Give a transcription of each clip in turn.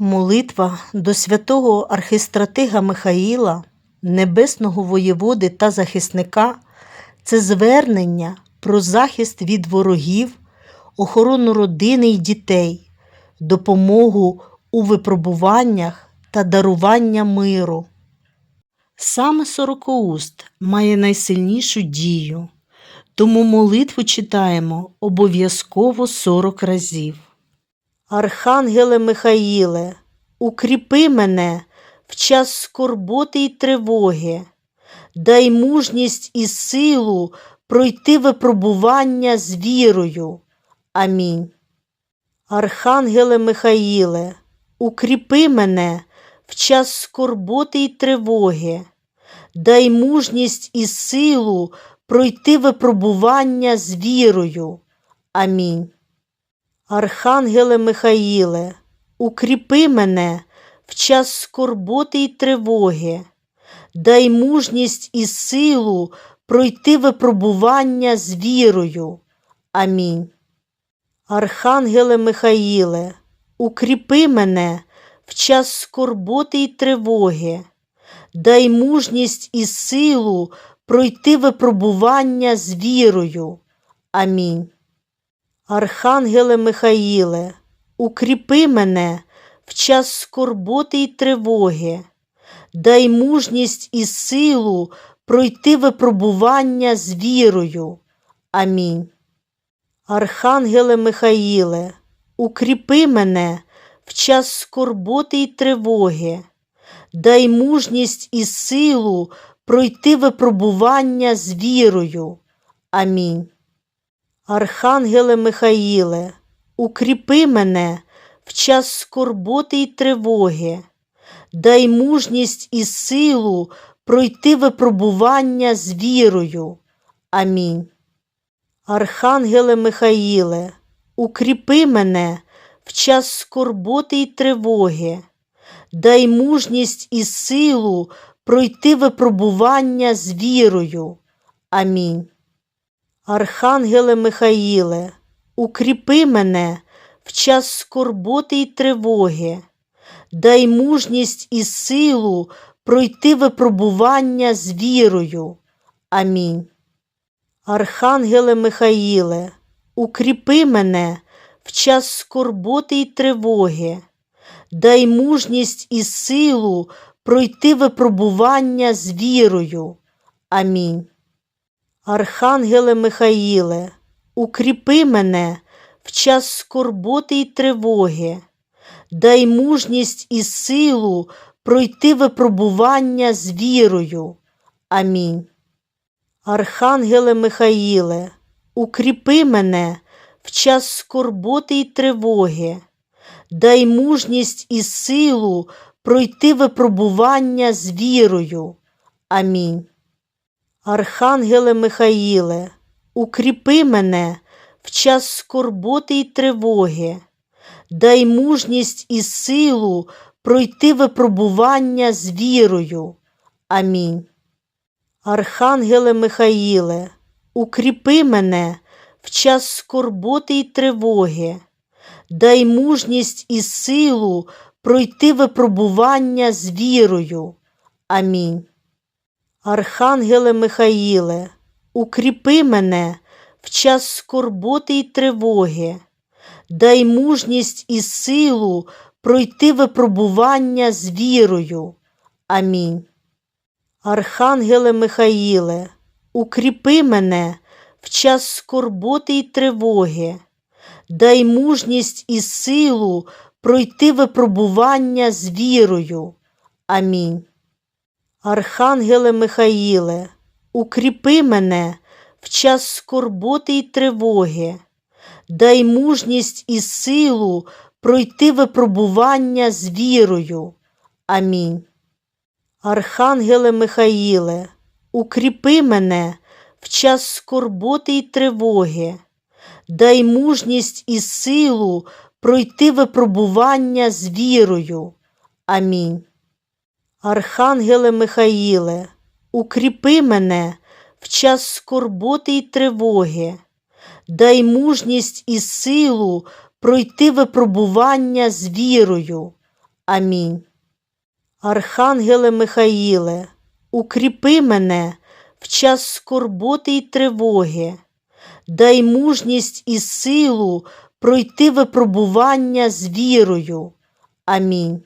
Молитва до святого архистратига Михаїла, небесного воєводи та захисника це звернення про захист від ворогів, охорону родини й дітей, допомогу у випробуваннях та дарування миру. Саме сорокоуст має найсильнішу дію, тому молитву читаємо обов'язково 40 разів. Архангеле Михаїле, укріпи мене в час скорботи й тривоги, дай мужність і силу пройти випробування з вірою. Амінь. Архангеле Михаїле, укріпи мене в час скорботи й тривоги, дай мужність і силу пройти випробування з вірою. Амінь. Архангеле Михаїле, укріпи мене в час скорботи й тривоги, дай мужність і силу пройти випробування з вірою. Амінь. Архангеле Михаїле, укріпи мене в час скорботи й тривоги, дай мужність і силу пройти випробування з вірою. Амінь. Архангеле Михаїле, укріпи мене в час скорботи й тривоги, дай мужність і силу пройти випробування з вірою. Амінь. Архангеле Михаїле, укріпи мене в час скорботи й тривоги, дай мужність і силу пройти випробування з вірою. Амінь. Архангеле Михаїле, укріпи мене в час скорботи й тривоги, дай мужність і силу пройти випробування з вірою. Амінь. Архангеле Михаїле, укріпи мене в час скорботи й тривоги, дай мужність і силу пройти випробування з вірою. Амінь. Архангеле Михаїле, укріпи мене в час скорботи й тривоги, дай мужність і силу пройти випробування з вірою. Амінь. Архангеле Михаїле, укріпи мене в час скорботи й тривоги, дай мужність і силу пройти випробування з вірою. Амінь. Архангеле Михаїле, укріпи мене в час скорботи й тривоги, дай мужність і силу пройти випробування з вірою. Амінь. Архангеле Михаїле, укріпи мене в час скорботи й тривоги, дай мужність і силу пройти випробування з вірою. Амінь. Архангеле Михаїле, укріпи мене в час скорботи й тривоги, дай мужність і силу пройти випробування з вірою. Амінь. Архангеле Михаїле, укріпи мене в час скорботи й тривоги, дай мужність і силу пройти випробування з вірою. Амінь. Архангеле Михаїле, укріпи мене в час скорботи й тривоги, дай мужність і силу пройти випробування з вірою. Амінь. Архангеле Михаїле, укріпи мене в час скорботи й тривоги, дай мужність і силу пройти випробування з вірою. Амінь. Архангеле Михаїле, укріпи мене в час скорботи й тривоги, дай мужність і силу пройти випробування з вірою. Амінь. Архангеле Михаїле, укріпи мене в час скорботи й тривоги, дай мужність і силу пройти випробування з вірою. Амінь. Архангеле Михаїле, укріпи мене в час скорботи й тривоги, дай мужність і силу пройти випробування з вірою. Амінь. Архангеле Михаїле, укріпи мене в час скорботи й тривоги, дай мужність і силу пройти випробування з вірою. Амінь.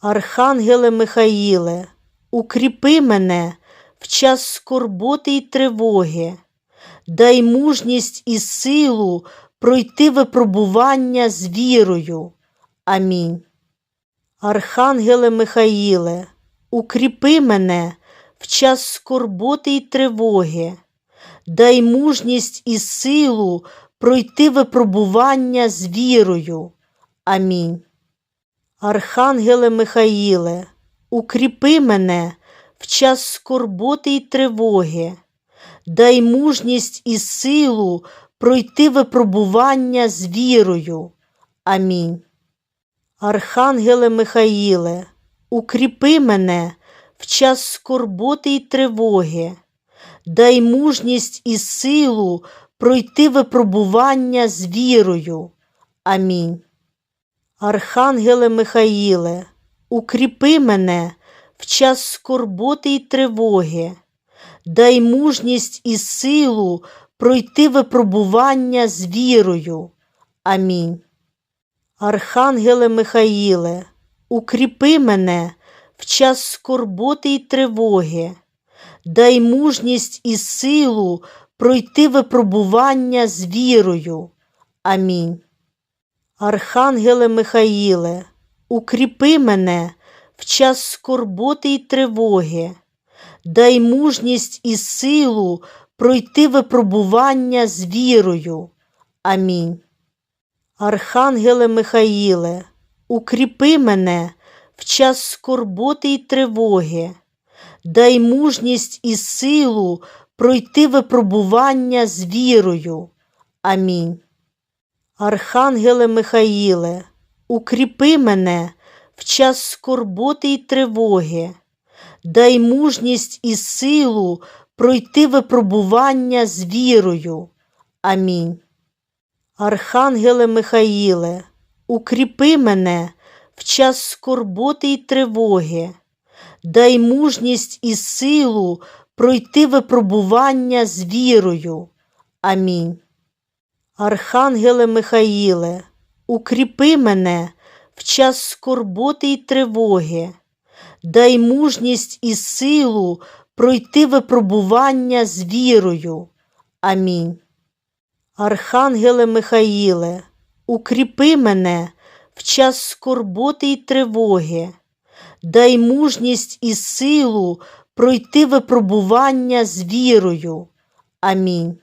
Архангеле Михаїле, укріпи мене в час скорботи й тривоги, дай мужність і силу пройти випробування з вірою. Амінь. Архангеле Михаїле, укріпи мене в час скорботи й тривоги, дай мужність і силу пройти випробування з вірою. Амінь. Архангеле Михаїле, укріпи мене в час скорботи й тривоги, дай мужність і силу пройти випробування з вірою. Амінь. Архангеле Михаїле, укріпи мене в час скорботи й тривоги, дай мужність і силу пройти випробування з вірою. Амінь. Архангеле Михаїле, укріпи мене в час скорботи й тривоги, дай мужність і силу пройти випробування з вірою. Амінь. Архангеле Михаїле, укріпи мене в час скорботи й тривоги, дай мужність і силу пройти випробування з вірою. Амінь. Архангеле Михаїле, укріпи мене в час скорботи й тривоги, дай мужність і силу пройти випробування з вірою. Амінь. Архангеле Михаїле, укріпи мене в час скорботи й тривоги, дай мужність і силу пройти випробування з вірою. Амінь. Архангеле Михаїле, укріпи мене в час скорботи й тривоги, дай мужність і силу пройти випробування з вірою. Амінь. Архангеле Михаїле, укріпи мене в час скорботи й тривоги, дай мужність і силу пройти випробування з вірою. Амінь. Архангеле Михаїле, укріпи мене в час скорботи й тривоги, дай мужність і силу пройти випробування з вірою. Амінь. Архангеле Михаїле, укріпи мене в час скорботи й тривоги, дай мужність і силу пройти випробування з вірою. Амінь.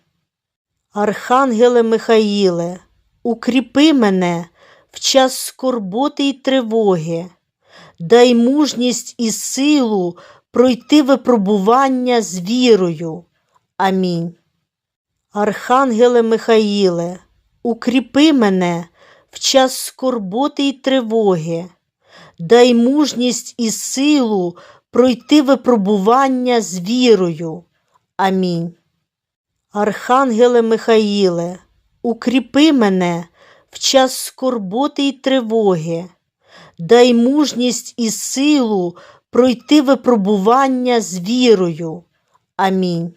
Архангеле Михаїле, укріпи мене в час скорботи й тривоги, дай мужність і силу пройти випробування з вірою. Амінь. Архангеле Михаїле, укріпи мене в час скорботи й тривоги, дай мужність і силу пройти випробування з вірою. Амінь. Архангеле Михаїле, укріпи мене в час скорботи й тривоги, дай мужність і силу пройти випробування з вірою. Амінь.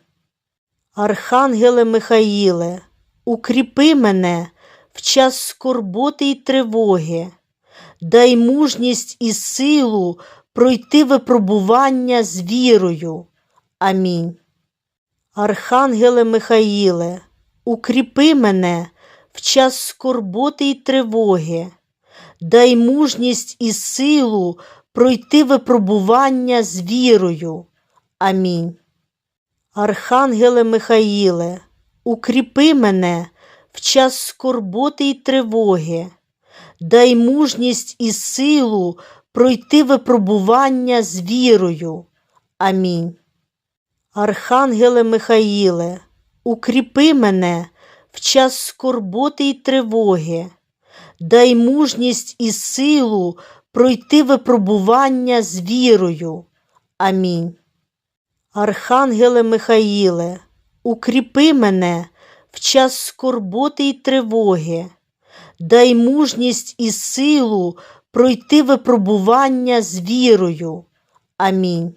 Архангеле Михаїле, укріпи мене в час скорботи й тривоги, дай мужність і силу пройти випробування з вірою. Амінь. Архангеле Михаїле, укріпи мене в час скорботи й тривоги, дай мужність і силу пройти випробування з вірою. Амінь. Архангеле Михаїле, укріпи мене в час скорботи й тривоги, дай мужність і силу пройти випробування з вірою. Амінь. Архангеле Михаїле, укріпи мене в час скорботи й тривоги, дай мужність і силу пройти випробування з вірою. Амінь. Архангеле Михаїле, укріпи мене в час скорботи й тривоги, дай мужність і силу пройти випробування з вірою. Амінь.